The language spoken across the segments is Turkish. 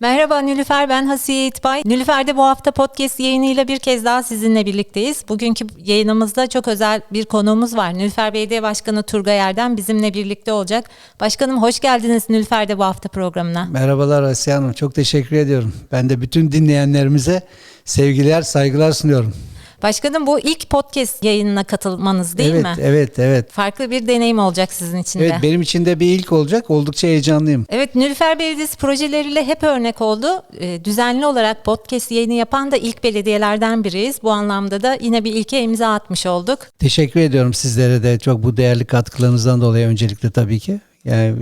Merhaba Nülüfer ben Hasiye İtbay. Nülüfer'de bu hafta podcast yayınıyla bir kez daha sizinle birlikteyiz. Bugünkü yayınımızda çok özel bir konuğumuz var. Nülüfer Belediye Başkanı Turgay Erdem bizimle birlikte olacak. Başkanım hoş geldiniz Nülüfer'de bu hafta programına. Merhabalar Asiye Hanım. Çok teşekkür ediyorum. Ben de bütün dinleyenlerimize sevgiler, saygılar sunuyorum. Başkanım bu ilk podcast yayınına katılmanız değil evet, mi? Evet, evet. Farklı bir deneyim olacak sizin için de. Evet, benim için de bir ilk olacak. Oldukça heyecanlıyım. Evet Nülüfer Belediyesi projeleriyle hep örnek oldu. Ee, düzenli olarak podcast yayını yapan da ilk belediyelerden biriyiz. Bu anlamda da yine bir ilke imza atmış olduk. Teşekkür ediyorum sizlere de çok bu değerli katkılarınızdan dolayı öncelikle tabii ki. Yani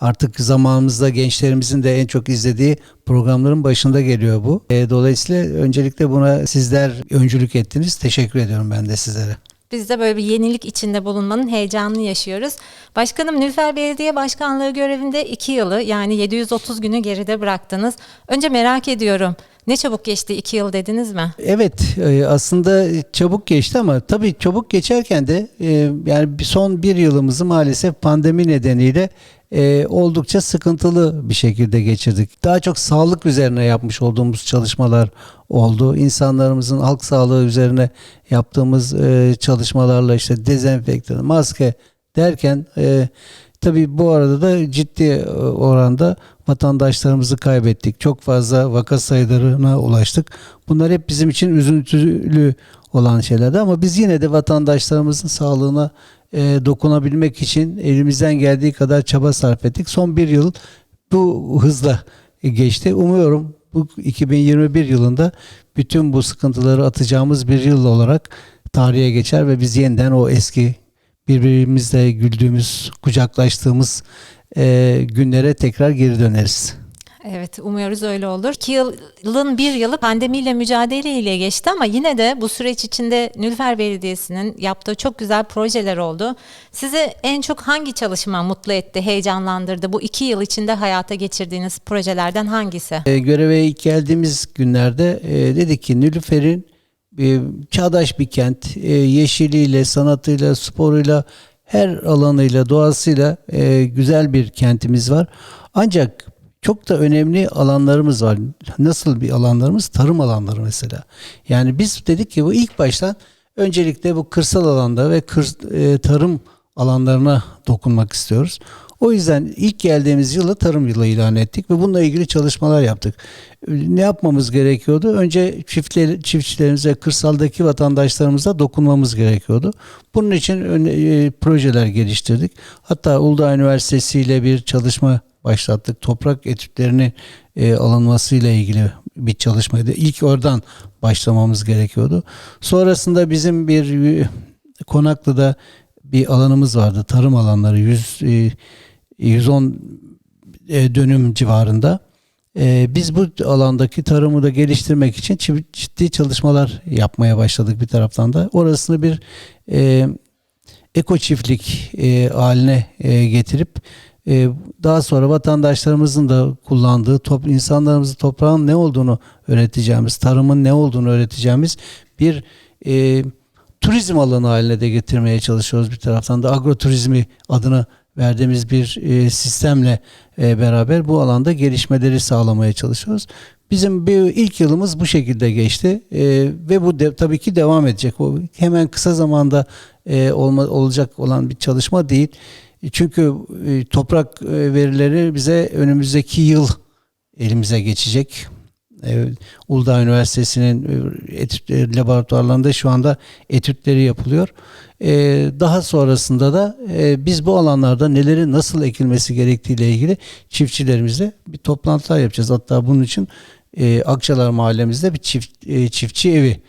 artık zamanımızda gençlerimizin de en çok izlediği programların başında geliyor bu. E, dolayısıyla öncelikle buna sizler öncülük ettiniz. Teşekkür ediyorum ben de sizlere. Biz de böyle bir yenilik içinde bulunmanın heyecanını yaşıyoruz. Başkanım Nülfer Belediye Başkanlığı görevinde 2 yılı yani 730 günü geride bıraktınız. Önce merak ediyorum. Ne çabuk geçti 2 yıl dediniz mi? Evet e, aslında çabuk geçti ama tabii çabuk geçerken de e, yani son bir yılımızı maalesef pandemi nedeniyle e, oldukça sıkıntılı bir şekilde geçirdik. Daha çok sağlık üzerine yapmış olduğumuz çalışmalar oldu. İnsanlarımızın halk sağlığı üzerine yaptığımız e, çalışmalarla işte dezenfektan, maske derken e, tabii bu arada da ciddi e, oranda vatandaşlarımızı kaybettik. Çok fazla vaka sayılarına ulaştık. Bunlar hep bizim için üzüntülü olan şeylerdi ama biz yine de vatandaşlarımızın sağlığına e, dokunabilmek için elimizden geldiği kadar çaba sarf ettik. Son bir yıl bu hızla geçti. Umuyorum bu 2021 yılında bütün bu sıkıntıları atacağımız bir yıl olarak tarihe geçer ve biz yeniden o eski birbirimizle güldüğümüz, kucaklaştığımız e, günlere tekrar geri döneriz. Evet umuyoruz öyle olur. 2 yılın bir yılı pandemiyle mücadeleyle geçti ama yine de bu süreç içinde Nülfer Belediyesi'nin yaptığı çok güzel projeler oldu. Sizi en çok hangi çalışma mutlu etti, heyecanlandırdı? Bu iki yıl içinde hayata geçirdiğiniz projelerden hangisi? E, göreve ilk geldiğimiz günlerde e, dedik ki Nilüfer'in e, çağdaş bir kent, e, yeşiliyle, sanatıyla, sporuyla, her alanıyla, doğasıyla e, güzel bir kentimiz var. Ancak çok da önemli alanlarımız var. Nasıl bir alanlarımız? Tarım alanları mesela. Yani biz dedik ki bu ilk baştan öncelikle bu kırsal alanda ve kır, e, tarım alanlarına dokunmak istiyoruz. O yüzden ilk geldiğimiz yılı tarım yılı ilan ettik ve bununla ilgili çalışmalar yaptık. Ne yapmamız gerekiyordu? Önce çiftler, çiftçilerimize, kırsaldaki vatandaşlarımıza dokunmamız gerekiyordu. Bunun için e, projeler geliştirdik. Hatta Uludağ Üniversitesi ile bir çalışma başlattık. Toprak etütlerinin e, alınmasıyla ilgili bir çalışmaydı. İlk oradan başlamamız gerekiyordu. Sonrasında bizim bir e, Konaklı'da bir alanımız vardı. Tarım alanları 100 e, 110 e, dönüm civarında. E, biz bu alandaki tarımı da geliştirmek için ciddi çalışmalar yapmaya başladık bir taraftan da. Orasını bir e, eko çiftlik e, haline e, getirip daha sonra vatandaşlarımızın da kullandığı, top, insanlarımızın toprağın ne olduğunu öğreteceğimiz, tarımın ne olduğunu öğreteceğimiz bir e, turizm alanı haline de getirmeye çalışıyoruz bir taraftan da agroturizmi adını verdiğimiz bir e, sistemle e, beraber bu alanda gelişmeleri sağlamaya çalışıyoruz. Bizim bir ilk yılımız bu şekilde geçti e, ve bu de, tabii ki devam edecek. O hemen kısa zamanda e, olma, olacak olan bir çalışma değil. Çünkü e, toprak e, verileri bize önümüzdeki yıl elimize geçecek. E, Uludağ Üniversitesi'nin laboratuvarlarında şu anda etütleri yapılıyor. Daha sonrasında da biz bu alanlarda neleri nasıl ekilmesi gerektiğiyle ilgili çiftçilerimizle bir toplantılar yapacağız. Hatta bunun için Akçalar Mahallemizde bir çift, çiftçi evi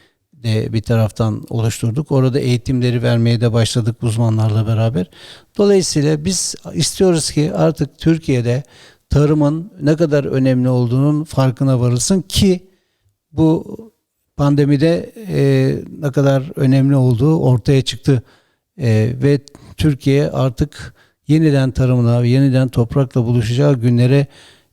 de bir taraftan oluşturduk. Orada eğitimleri vermeye de başladık uzmanlarla beraber. Dolayısıyla biz istiyoruz ki artık Türkiye'de tarımın ne kadar önemli olduğunun farkına varılsın ki bu pandemide e, ne kadar önemli olduğu ortaya çıktı e, ve Türkiye artık yeniden tarımına, yeniden toprakla buluşacağı günlere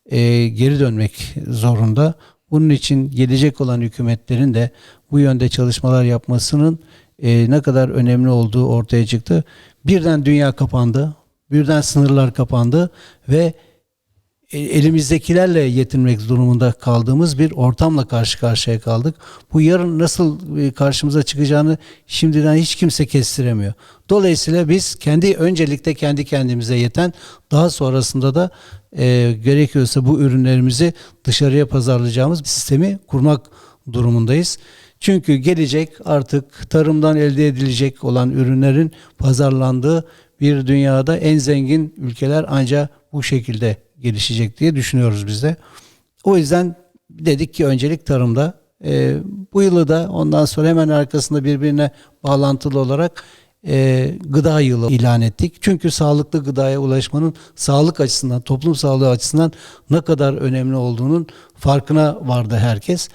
e, geri dönmek zorunda. Bunun için gelecek olan hükümetlerin de bu yönde çalışmalar yapmasının e, ne kadar önemli olduğu ortaya çıktı. Birden dünya kapandı, birden sınırlar kapandı ve e, elimizdekilerle yetinmek durumunda kaldığımız bir ortamla karşı karşıya kaldık. Bu yarın nasıl e, karşımıza çıkacağını şimdiden hiç kimse kestiremiyor. Dolayısıyla biz kendi öncelikle kendi kendimize yeten daha sonrasında da e, gerekiyorsa bu ürünlerimizi dışarıya pazarlayacağımız bir sistemi kurmak durumundayız. Çünkü gelecek artık tarımdan elde edilecek olan ürünlerin pazarlandığı bir dünyada en zengin ülkeler ancak bu şekilde gelişecek diye düşünüyoruz biz de. O yüzden dedik ki öncelik tarımda. Ee, bu yılı da ondan sonra hemen arkasında birbirine bağlantılı olarak e, gıda yılı ilan ettik. Çünkü sağlıklı gıdaya ulaşmanın sağlık açısından, toplum sağlığı açısından ne kadar önemli olduğunun farkına vardı herkes.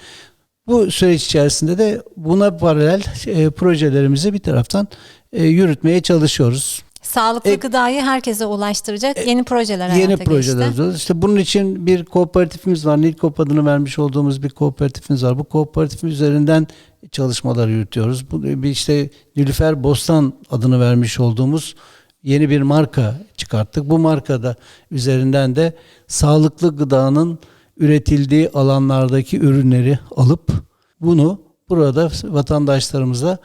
Bu süreç içerisinde de buna paralel e, projelerimizi bir taraftan e, yürütmeye çalışıyoruz. Sağlıklı E- gıdayı herkese ulaştıracak yeni projeler Yeni projeler geçti. İşte bunun için bir kooperatifimiz var. Nilkop adını vermiş olduğumuz bir kooperatifimiz var. Bu kooperatif üzerinden çalışmalar yürütüyoruz. Bu bir işte Nilüfer Bostan adını vermiş olduğumuz yeni bir marka çıkarttık. Bu markada üzerinden de sağlıklı gıdanın üretildiği alanlardaki ürünleri alıp bunu burada vatandaşlarımıza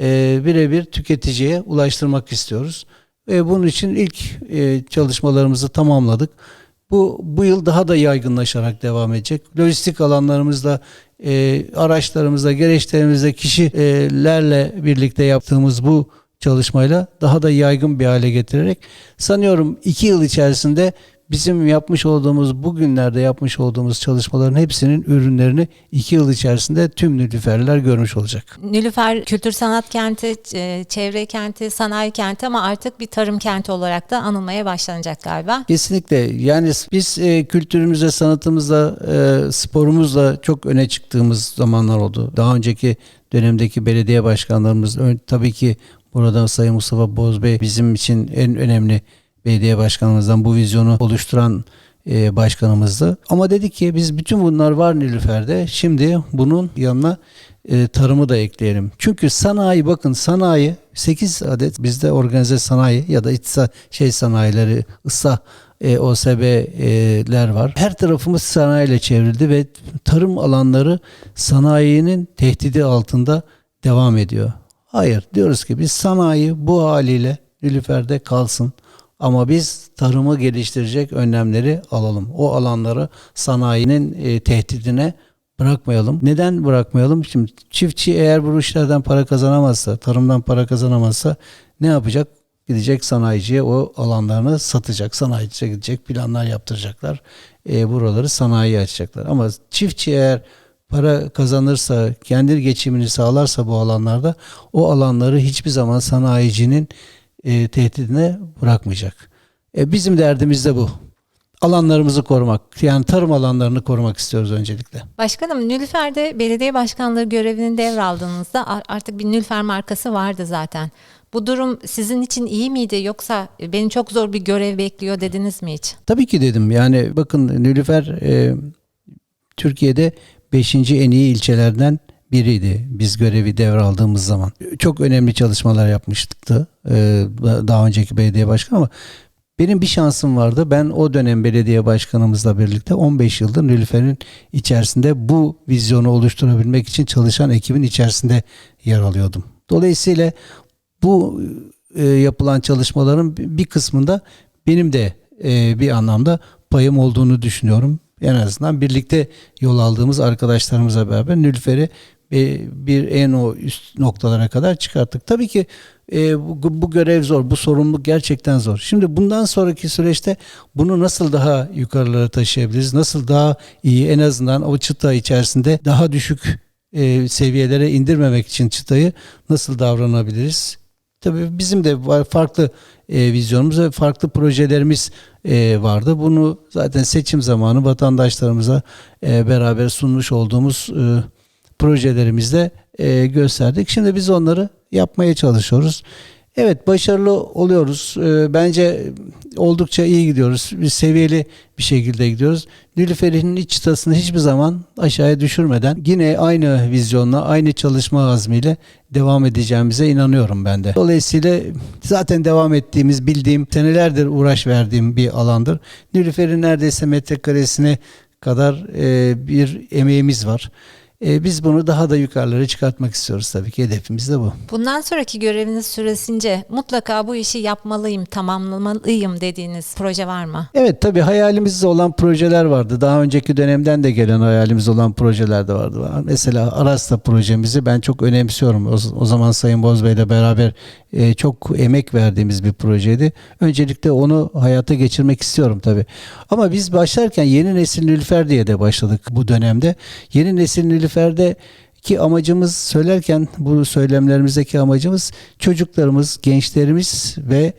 e, birebir tüketiciye ulaştırmak istiyoruz. Ve bunun için ilk e, çalışmalarımızı tamamladık. Bu bu yıl daha da yaygınlaşarak devam edecek. Lojistik alanlarımızda, e, araçlarımızda, gereçlerimizde kişilerle birlikte yaptığımız bu çalışmayla daha da yaygın bir hale getirerek sanıyorum iki yıl içerisinde bizim yapmış olduğumuz bugünlerde yapmış olduğumuz çalışmaların hepsinin ürünlerini iki yıl içerisinde tüm nilüferler görmüş olacak. Nilüfer kültür sanat kenti, e, çevre kenti, sanayi kenti ama artık bir tarım kenti olarak da anılmaya başlanacak galiba. Kesinlikle. Yani biz e, kültürümüzle, sanatımızla, e, sporumuzla çok öne çıktığımız zamanlar oldu. Daha önceki dönemdeki belediye başkanlarımız, tabii ki burada Sayın Mustafa Bozbey bizim için en önemli belediye başkanımızdan bu vizyonu oluşturan e, başkanımızdı. Ama dedik ki biz bütün bunlar var Nilüfer'de. Şimdi bunun yanına e, tarımı da ekleyelim. Çünkü sanayi bakın sanayi 8 adet bizde organize sanayi ya da itsa şey sanayileri ıssa e, OSB'ler var. Her tarafımız sanayiyle çevrildi ve tarım alanları sanayinin tehdidi altında devam ediyor. Hayır diyoruz ki biz sanayi bu haliyle Nilüfer'de kalsın. Ama biz tarımı geliştirecek önlemleri alalım. O alanları sanayinin e, tehdidine bırakmayalım. Neden bırakmayalım? Şimdi çiftçi eğer bu işlerden para kazanamazsa, tarımdan para kazanamazsa ne yapacak? Gidecek sanayiciye o alanlarını satacak. Sanayiciye gidecek, planlar yaptıracaklar. E, buraları sanayiye açacaklar. Ama çiftçi eğer para kazanırsa, kendi geçimini sağlarsa bu alanlarda o alanları hiçbir zaman sanayicinin e, tehdidine bırakmayacak. E, bizim derdimiz de bu. Alanlarımızı korumak. Yani tarım alanlarını korumak istiyoruz öncelikle. Başkanım Nilüfer'de belediye başkanlığı görevini devraldığınızda artık bir Nilüfer markası vardı zaten. Bu durum sizin için iyi miydi yoksa beni çok zor bir görev bekliyor dediniz mi hiç? Tabii ki dedim. Yani bakın Nilüfer e, Türkiye'de 5. en iyi ilçelerden biriydi biz görevi devraldığımız zaman. Çok önemli çalışmalar yapmıştı e, daha önceki belediye başkanı ama benim bir şansım vardı. Ben o dönem belediye başkanımızla birlikte 15 yıldır Nilüfer'in içerisinde bu vizyonu oluşturabilmek için çalışan ekibin içerisinde yer alıyordum. Dolayısıyla bu e, yapılan çalışmaların bir kısmında benim de e, bir anlamda payım olduğunu düşünüyorum. En azından birlikte yol aldığımız arkadaşlarımızla beraber Nülfer'i bir en o üst noktalara kadar çıkarttık. Tabii ki e, bu, bu görev zor, bu sorumluluk gerçekten zor. Şimdi bundan sonraki süreçte bunu nasıl daha yukarılara taşıyabiliriz? Nasıl daha iyi en azından o çıta içerisinde daha düşük e, seviyelere indirmemek için çıtayı nasıl davranabiliriz? Tabii bizim de farklı e, vizyonumuz ve farklı projelerimiz e, vardı. Bunu zaten seçim zamanı vatandaşlarımıza e, beraber sunmuş olduğumuz e, projelerimizde e, gösterdik. Şimdi biz onları yapmaya çalışıyoruz. Evet başarılı oluyoruz. Ee, Bence oldukça iyi gidiyoruz. Bir seviyeli bir şekilde gidiyoruz. Nilüfer'in iç çıtasını hiçbir zaman aşağıya düşürmeden yine aynı vizyonla, aynı çalışma azmiyle devam edeceğimize inanıyorum ben de. Dolayısıyla zaten devam ettiğimiz, bildiğim, senelerdir uğraş verdiğim bir alandır. Nilüfer'in neredeyse metrekaresine kadar e, bir emeğimiz var. E, Biz bunu daha da yukarılara çıkartmak istiyoruz tabii ki. Hedefimiz de bu. Bundan sonraki göreviniz süresince mutlaka bu işi yapmalıyım, tamamlamalıyım dediğiniz proje var mı? Evet tabii hayalimizde olan projeler vardı. Daha önceki dönemden de gelen hayalimiz olan projeler de vardı. Mesela Arasta projemizi ben çok önemsiyorum. O, o zaman Sayın Bozbey ile beraber e, çok emek verdiğimiz bir projeydi. Öncelikle onu hayata geçirmek istiyorum tabii. Ama biz başlarken yeni nesil Nilüfer diye de başladık bu dönemde. Yeni nesil Nilüfer'de ki amacımız söylerken bu söylemlerimizdeki amacımız çocuklarımız, gençlerimiz ve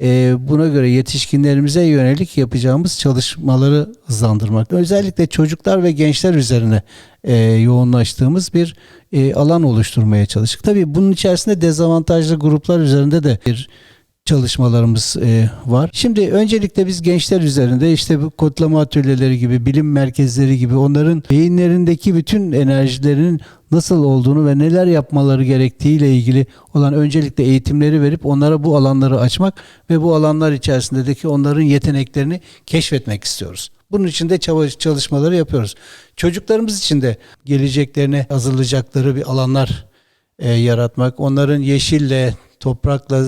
e, buna göre yetişkinlerimize yönelik yapacağımız çalışmaları hızlandırmak. Özellikle çocuklar ve gençler üzerine e, yoğunlaştığımız bir e, alan oluşturmaya çalıştık. Tabii bunun içerisinde dezavantajlı gruplar üzerinde de bir çalışmalarımız e, var. Şimdi öncelikle biz gençler üzerinde işte bu kodlama atölyeleri gibi, bilim merkezleri gibi onların beyinlerindeki bütün enerjilerinin nasıl olduğunu ve neler yapmaları gerektiğiyle ilgili olan öncelikle eğitimleri verip onlara bu alanları açmak ve bu alanlar içerisindeki onların yeteneklerini keşfetmek istiyoruz. Bunun için de çalışmaları yapıyoruz. Çocuklarımız için de geleceklerine hazırlayacakları bir alanlar e, yaratmak, onların yeşille, toprakla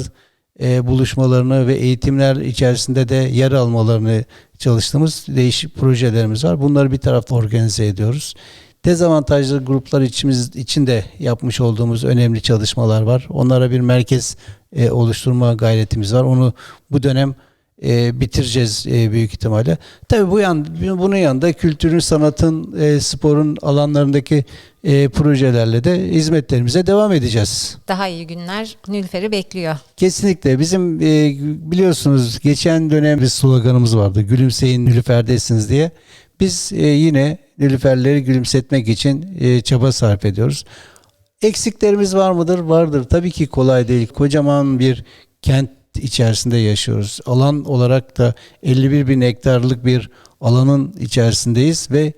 e, buluşmalarını ve eğitimler içerisinde de yer almalarını çalıştığımız değişik projelerimiz var. Bunları bir tarafta organize ediyoruz. Dezavantajlı gruplar içimiz için de yapmış olduğumuz önemli çalışmalar var. Onlara bir merkez e, oluşturma gayretimiz var. Onu bu dönem e, bitireceğiz e, büyük ihtimalle. Tabii bu yan, bunun yanında kültürün, sanatın, e, sporun alanlarındaki e, projelerle de hizmetlerimize devam edeceğiz. Daha iyi günler Nülfer'i bekliyor. Kesinlikle. Bizim e, biliyorsunuz geçen dönem bir sloganımız vardı. Gülümseyin Nilüfer'desiniz diye. Biz e, yine Nilüferleri gülümsetmek için e, çaba sarf ediyoruz. Eksiklerimiz var mıdır? Vardır. Tabii ki kolay değil. Kocaman bir kent içerisinde yaşıyoruz. Alan olarak da 51 bin hektarlık bir alanın içerisindeyiz ve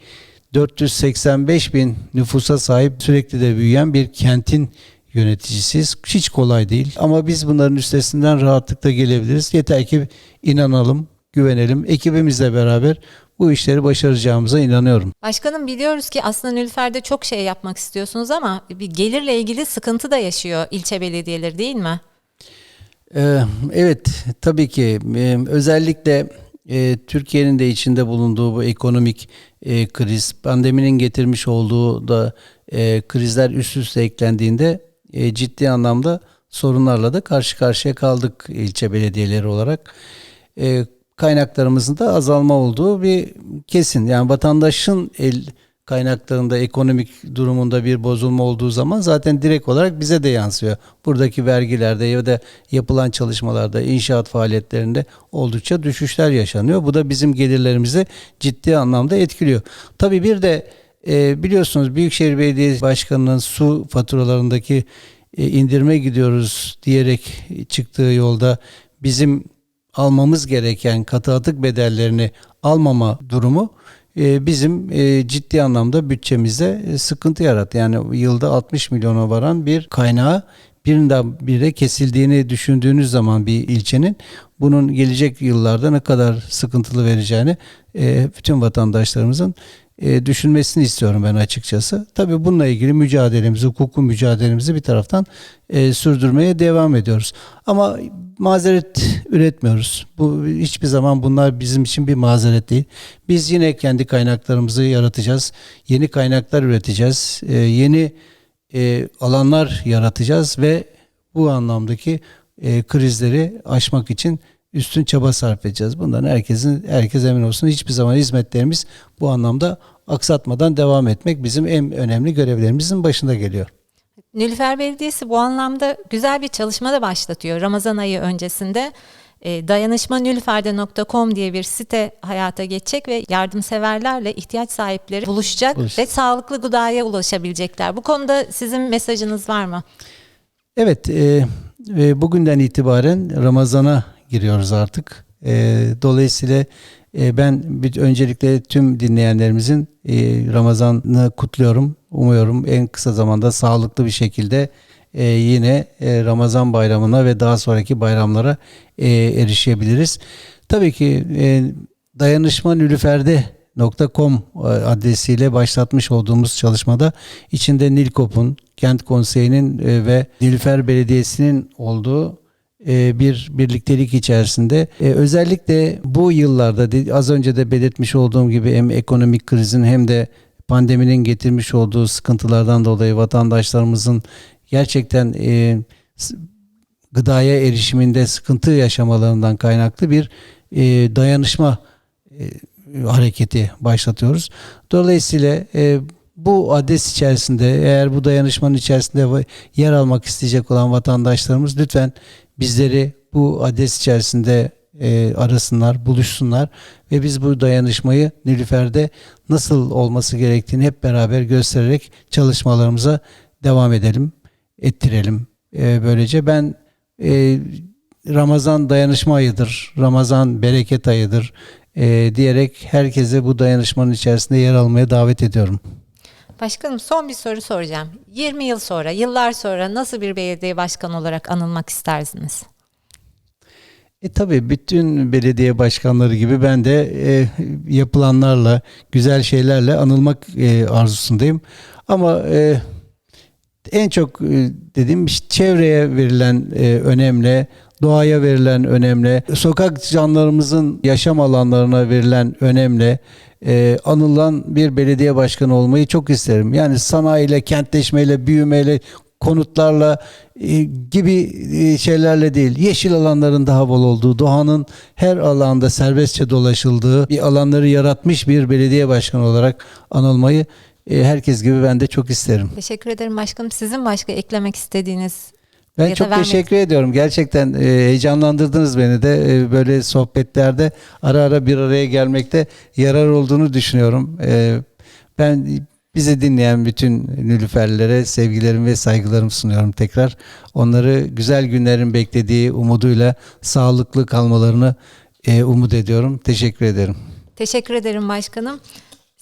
485 bin nüfusa sahip sürekli de büyüyen bir kentin yöneticisiyiz. Hiç kolay değil ama biz bunların üstesinden rahatlıkla gelebiliriz. Yeter ki inanalım, güvenelim. Ekibimizle beraber bu işleri başaracağımıza inanıyorum. Başkanım biliyoruz ki aslında Nülfer'de çok şey yapmak istiyorsunuz ama bir gelirle ilgili sıkıntı da yaşıyor ilçe belediyeleri değil mi? Ee, Evet, tabii ki Ee, özellikle e, Türkiye'nin de içinde bulunduğu bu ekonomik e, kriz, pandeminin getirmiş olduğu da e, krizler üst üste eklendiğinde e, ciddi anlamda sorunlarla da karşı karşıya kaldık ilçe belediyeleri olarak. E, Kaynaklarımızın da azalma olduğu bir kesin. Yani vatandaşın el kaynaklarında ekonomik durumunda bir bozulma olduğu zaman zaten direkt olarak bize de yansıyor. Buradaki vergilerde ya da yapılan çalışmalarda, inşaat faaliyetlerinde oldukça düşüşler yaşanıyor. Bu da bizim gelirlerimizi ciddi anlamda etkiliyor. Tabii bir de e, biliyorsunuz Büyükşehir Belediyesi Başkanı'nın su faturalarındaki e, indirme gidiyoruz diyerek çıktığı yolda bizim almamız gereken katı atık bedellerini almama durumu bizim e, ciddi anlamda bütçemizde e, sıkıntı yarattı. Yani yılda 60 milyona varan bir kaynağı birinden bire kesildiğini düşündüğünüz zaman bir ilçenin bunun gelecek yıllarda ne kadar sıkıntılı vereceğini e, bütün vatandaşlarımızın düşünmesini istiyorum ben açıkçası. Tabii bununla ilgili mücadelemizi, hukukun mücadelemizi bir taraftan sürdürmeye devam ediyoruz. Ama mazeret üretmiyoruz. Bu hiçbir zaman bunlar bizim için bir mazeret değil. Biz yine kendi kaynaklarımızı yaratacağız. Yeni kaynaklar üreteceğiz. E, yeni e, alanlar yaratacağız ve bu anlamdaki e, krizleri aşmak için üstün çaba sarf edeceğiz. Bundan herkesin herkes emin olsun. Hiçbir zaman hizmetlerimiz bu anlamda aksatmadan devam etmek bizim en önemli görevlerimizin başında geliyor. Nilüfer Belediyesi bu anlamda güzel bir çalışma da başlatıyor. Ramazan ayı öncesinde dayanışmanülferde.com diye bir site hayata geçecek ve yardımseverlerle ihtiyaç sahipleri buluşacak Buluş- ve sağlıklı gıdaya ulaşabilecekler. Bu konuda sizin mesajınız var mı? Evet, e, bugünden itibaren Ramazan'a giriyoruz artık. E, dolayısıyla e, ben bir, öncelikle tüm dinleyenlerimizin e, Ramazan'ı kutluyorum. Umuyorum en kısa zamanda sağlıklı bir şekilde e, yine e, Ramazan bayramına ve daha sonraki bayramlara e, erişebiliriz. Tabii ki e, dayanışma nilüferde.com adresiyle başlatmış olduğumuz çalışmada içinde Nilkop'un, Kent Konseyi'nin e, ve Nilüfer Belediyesi'nin olduğu e, bir birliktelik içerisinde E, özellikle bu yıllarda az önce de belirtmiş olduğum gibi hem ekonomik krizin hem de pandeminin getirmiş olduğu sıkıntılardan dolayı vatandaşlarımızın gerçekten e, gıdaya erişiminde sıkıntı yaşamalarından kaynaklı bir e, dayanışma e, hareketi başlatıyoruz. Dolayısıyla e, bu adres içerisinde eğer bu dayanışmanın içerisinde yer almak isteyecek olan vatandaşlarımız lütfen bizleri bu adres içerisinde e, arasınlar, buluşsunlar ve biz bu dayanışmayı Nilüfer'de nasıl olması gerektiğini hep beraber göstererek çalışmalarımıza devam edelim, ettirelim. E, böylece ben e, Ramazan dayanışma ayıdır, Ramazan bereket ayıdır e, diyerek herkese bu dayanışmanın içerisinde yer almaya davet ediyorum. Başkanım son bir soru soracağım. 20 yıl sonra, yıllar sonra nasıl bir belediye başkanı olarak anılmak istersiniz? E tabii bütün belediye başkanları gibi ben de e, yapılanlarla, güzel şeylerle anılmak e, arzusundayım. Ama e, en çok e, dediğim işte çevreye verilen e, önemle, doğaya verilen önemle, sokak canlarımızın yaşam alanlarına verilen önemle e, anılan bir belediye başkanı olmayı çok isterim. Yani sanayiyle, kentleşmeyle, büyümeyle, konutlarla e, gibi e, şeylerle değil. Yeşil alanların daha bol olduğu, doğanın her alanda serbestçe dolaşıldığı bir alanları yaratmış bir belediye başkanı olarak anılmayı herkes gibi ben de çok isterim. Teşekkür ederim başkanım. Sizin başka eklemek istediğiniz Ben Ya çok vermek- teşekkür ediyorum. Gerçekten e, heyecanlandırdınız beni de. E, böyle sohbetlerde ara ara bir araya gelmekte yarar olduğunu düşünüyorum. E, ben bizi dinleyen bütün Nilüferlilere sevgilerimi ve saygılarımı sunuyorum tekrar. Onları güzel günlerin beklediği umuduyla sağlıklı kalmalarını e, umut ediyorum. Teşekkür ederim. Teşekkür ederim başkanım.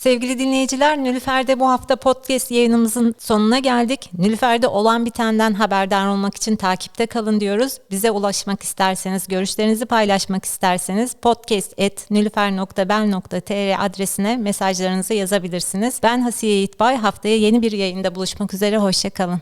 Sevgili dinleyiciler, Nülüfer'de bu hafta podcast yayınımızın sonuna geldik. Nülüfer'de olan bitenden haberdar olmak için takipte kalın diyoruz. Bize ulaşmak isterseniz, görüşlerinizi paylaşmak isterseniz podcast.nülüfer.bel.tr adresine mesajlarınızı yazabilirsiniz. Ben Hasiye Yiğitbay. Haftaya yeni bir yayında buluşmak üzere. Hoşçakalın.